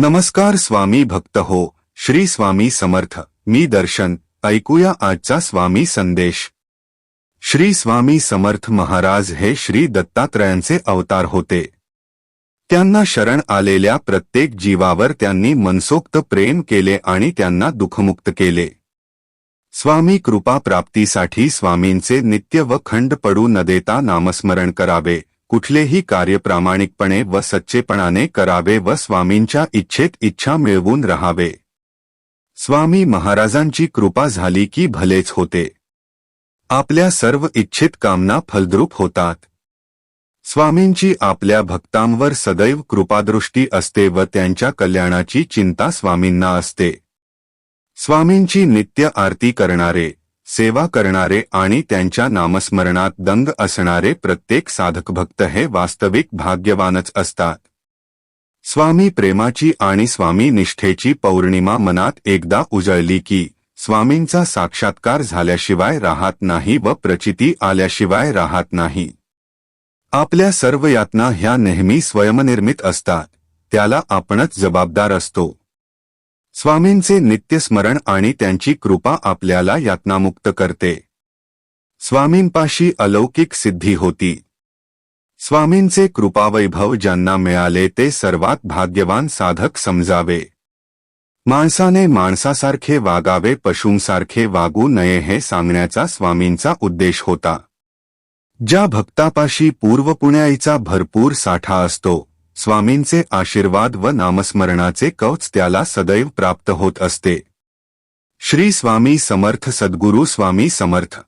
नमस्कार स्वामी भक्त हो श्री स्वामी समर्थ मी दर्शन ऐकूया आजचा स्वामी संदेश. श्री स्वामी समर्थ महाराज हे श्री दत्तात्रयांचे अवतार होते. त्यांना शरण आलेल्या प्रत्येक जीवावर त्यांनी मनसोक्त प्रेम केले आणि त्यांना दुःखमुक्त केले. स्वामी कृपा प्राप्तीसाठी स्वामींचे नित्य व खंड पडू न देता नामस्मरण करावे. कुठलेही कार्य प्रामाणिकपणे व सच्चेपणाने करावे व स्वामींच्या इच्छेत इच्छा मिळवून राहावे. स्वामी महाराजांची कृपा झाली की भलेच होते. आपल्या सर्व इच्छित कामना फलद्रूप होतात. स्वामींची आपल्या भक्तांवर सदैव कृपादृष्टी असते व त्यांच्या कल्याणाची चिंता स्वामींना असते. स्वामींची नित्य आरती करणारे सेवा करणारे आणि त्यांच्या नामस्मरणात दंग असणारे प्रत्येक साधक भक्त हे वास्तविक भाग्यवानच असतात. स्वामी प्रेमाची आणि स्वामी निष्ठेची पौर्णिमा मनात एकदा उजळली की स्वामींचा साक्षात्कार झाल्याशिवाय राहत नाही व प्रचिती आल्याशिवाय राहत नाही. आपल्या सर्व यातना ह्या नेहमी स्वयंनिर्मित असतात त्याला आपणच जबाबदार असतो. स्वामींचे नित्यस्मरण आणि त्यांची कृपा आपल्याला यातनामुक्त करते. स्वामींपाशी अलौकिक सिद्धी होती. स्वामींचे कृपावैभव ज्यांना मिळाले ते सर्वात भाग्यवान साधक समजावे. माणसाने माणसासारखे वागावे पशूंसारखे वागू नये हे सांगण्याचा स्वामींचा उद्देश होता. ज्या भक्तापाशी पूर्वपुण्याईचा भरपूर साठा असतो स्वामींचे आशीर्वाद व नामस्मरणाचे कवच त्याला सदैव प्राप्त होत असते. श्री स्वामी समर्थ सद्गुरू स्वामी समर्थ.